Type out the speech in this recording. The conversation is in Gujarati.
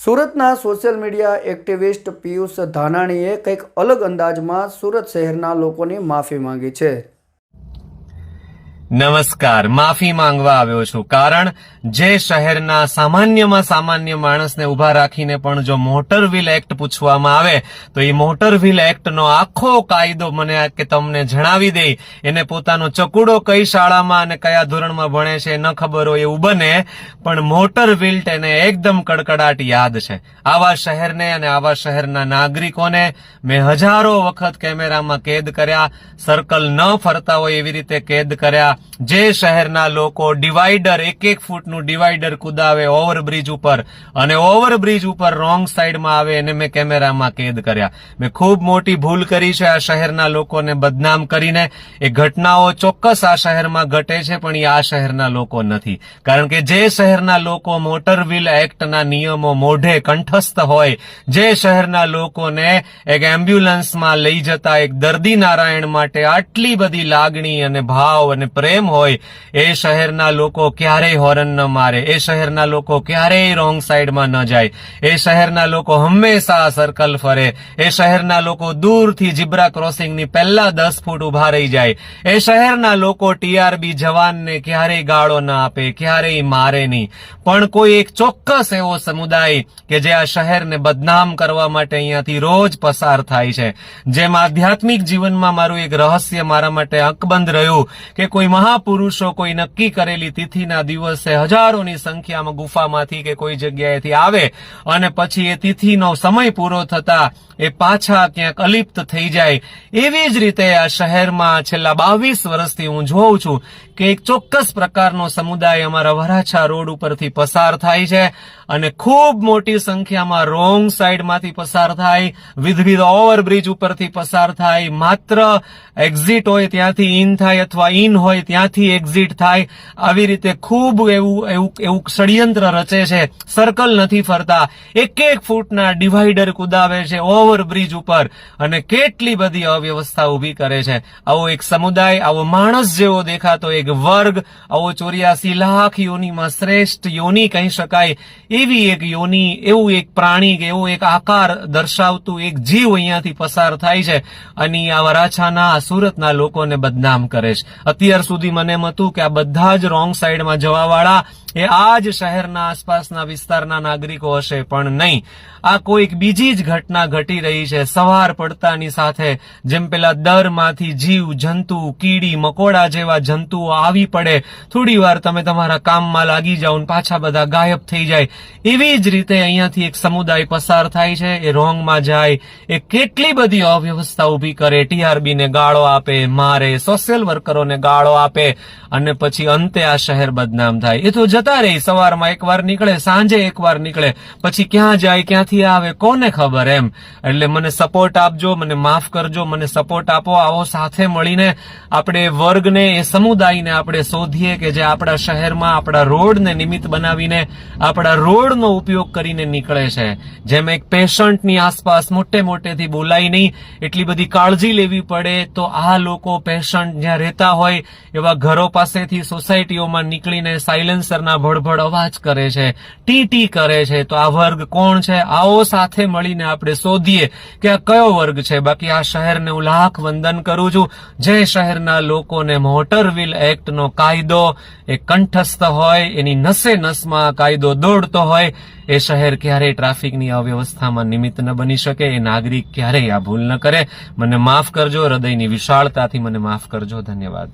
સુરતના સોશિયલ મીડિયા એક્ટિવિસ્ટ પિયુષ ધાનાણીએ કંઈક અલગ અંદાજમાં સુરત શહેરના લોકોની માફી માંગી છે. નમસ્કાર. માફી માંગવા આવ્યો છું. કારણ જે શહેરના સામાન્યમાં સામાન્ય માણસને ઊભા રાખીને પણ જો મોટર વ્હીલ એક્ટ પૂછવામાં આવે, તો એ મોટર વ્હીલ એક્ટનો આખો કાયદો મને કે તમને જણાવી દે. એને પોતાનો ચકુડો કઈ શાળામાં અને કયા ધોરણમાં ભણે છે ન ખબર હોય એવું બને, પણ મોટર વ્હીલ એને એકદમ કડકડાટ યાદ છે. આવા શહેરને અને આવા શહેરના નાગરિકોને મેં હજારો વખત કેમેરામાં કેદ કર્યા, સર્કલ ન ફરતા હોય એવી રીતે કેદ કર્યા જે શહેરના લોકો ડિવાઈડર એક એક ફૂટનું ડિવાઈડર કુદાવે ઓવરબ્રિજ ઉપર અને ઓવરબ્રિજ ઉપર રોંગ સાઈડમાં આવે એને મેં કેમેરામાં કેદ કર્યા. મેં ખૂબ મોટી ભૂલ કરી છે આ શહેરના લોકોને બદનામ કરીને. એ ઘટનાઓ ચોક્કસ આ શહેરમાં ઘટે છે, પણ એ આ શહેરના લોકો નથી. કારણ કે જે શહેરના લોકો મોટર વ્હીલ એક્ટના નિયમો મોઢે કંઠસ્થ હોય, જે શહેરના લોકોને એક એમ્બ્યુલન્સમાં લઈ જતા એક દર્દી નારાયણ માટે આટલી બધી લાગણી અને ભાવ અને પ્રેમ હોય, એ શહેરના લોકો ક્યારેય હોર્ન ન મારે, એ શહેરના લોકો ક્યારેય રોંગ સાઈડમાં ન જાય, એ શહેરના લોકો હંમેશા સર્કલ ફરે, એ શહેરના લોકો દૂરથી જીબ્રા ક્રોસિંગની પહેલા દસ ફૂટ ઊભા રહી જાય, એ શહેરના લોકો ટીઆરબી જવાનને ક્યારેય ગાળો ન આપે, ક્યારેય મારે નહીં. પણ કોઈ એક ચોક્કસ એવો સમુદાય કે જે આ શહેરને બદનામ કરવા માટે અહીંયાથી રોજ પસાર થાય છે. જેમ આધ્યાત્મિક જીવનમાં મારું એક રહસ્ય મારા માટે અકબંધ રહ્યું કે કોઈ મહાપુરુષો કોઈ નક્કી કરેલી તિથિના દિવસે હજારોની સંખ્યામાં ગુફામાંથી કે કોઈ જગ્યાએથી આવે અને પછી એ તિથિનો સમય પૂરો થતા એ પાછા ક્યાંક અલિપ્ત થઈ જાય. એવી જ રીતે આ શહેરમાં છેલ્લા બાવીસ વર્ષથી હું જોઉં છું કે એક ચોક્કસ પ્રકારનો સમુદાય અમારા વરાછા રોડ ઉપરથી પસાર થાય છે અને ખૂબ મોટી સંખ્યામાં રોંગ સાઈડમાંથી પસાર થાય વિધ વિધ ઓવરબ્રિજ ઉપરથી પસાર થાય, માત્ર એક્ઝિટ હોય ત્યાંથી ઇન થાય અથવા ઇન હોય ત્યાંથી એક્ઝિટ થાય, આવી રીતે ખૂબ એવું એવું એવું ષડયંત્ર રચે છે. સર્કલ નથી ફરતા. એક એક ફૂટના ડિવાઈડર કુદાવે છે ઓવરબ્રિજ ઉપર અને કેટલી બધી અવ્યવસ્થા ઊભી કરે છે. આવો એક સમુદાય, આવો માણસ જેવો દેખાતો એક વર્ગ, આવો ચોર્યાસી લાખ યોનીમાં શ્રેષ્ઠ યોની કહી શકાય. એવી એક યોની, એવું એક પ્રાણી કે એવું એક આકાર દર્શાવતું એક જીવ અહીંયાથી પસાર થાય છે. અને આ વરાછાના સુરતના લોકોને બદનામ કરે છે. અત્યાર સુધી મને એમ હતું કે આ બધા જ રોંગ સાઈડમાં જવાવાળા એ આ જ શહેરના આસપાસના વિસ્તારના નાગરિકો હશે પણ નહીં. આ કોઈક બીજી જ ઘટના ઘટી રહી છે. સવાર પડતાની સાથે જેમ પેલા દરમાંથી જીવ, જંતુ, કીડી, મકોડા જેવા જંતુઓ આવી પડે, થોડી વાર તમે તમારા કામમાં લાગી જાઓ પાછા બધા ગાયબ થઈ જાય. એવી જ રીતે અહીંયાથી એક સમુદાય પસાર થાય છે. એ રોંગમાં જાય. એ કેટલી બધી અવ્યવસ્થા ઊભી કરે. ટીઆરબી ને ગાળો આપે, મારે, સોશિયલ વર્કરોને ગાળો આપે અને પછી અંતે આ શહેર બદનામ થાય. એ તો જતા રહી. સવારમાં એકવાર નીકળે, સાંજે એકવાર નીકળે. પછી ક્યાં જાય, ક્યાંથી આવે, કોને ખબર એમ? એટલે મને સપોર્ટ આપજો, મને માફ કરજો, મને સપોર્ટ આપો, આવો સાથે મળીને આપણે વર્ગને, એ સમુદાયને આપણે શોધીએ કે જે આપણા શહેરમાં, આપણા રોડને નિમિત્ત બનાવીને આપણા રોડનો ઉપયોગ કરીને નીકળે છે. જેમ એક પેશન્ટની આસપાસ મોટે મોટેથી બોલાય નહીં, એટલી બધી કાળજી લેવી પડે તો આ લોકો પેશન્ટ જ્યાં રહેતા હોય એવા ઘરો પાસેથી સોસાયટીઓમાં નીકળીને સાયલેન્સરના ભડભડ અવાજ કરે છે ટી ટી કરે છે, તો આ વર્ગ કોણ છે? આવો સાથે મળીને આપણે શોધીએ કે આ કયો વર્ગ છે. બાકી આ શહેરને હું લાખ વંદન કરું છું. જે શહેરના લોકોને મોટર વ્હીલ એક્ટનો કાયદો, એ કંઠસ્થ હોય, એની નસે નસમાં કાયદો દોડતો હોય, એ શહેર ક્યારેય ટ્રાફિકની અવ્યવસ્થામાં નિમિત્ત ન બની શકે, એ નાગરિક ક્યારેય આ ભૂલ ન કરે. મને માફ કરજો, હૃદયની વિશાળતાથી મને માફ કરજો. ધન્યવાદ.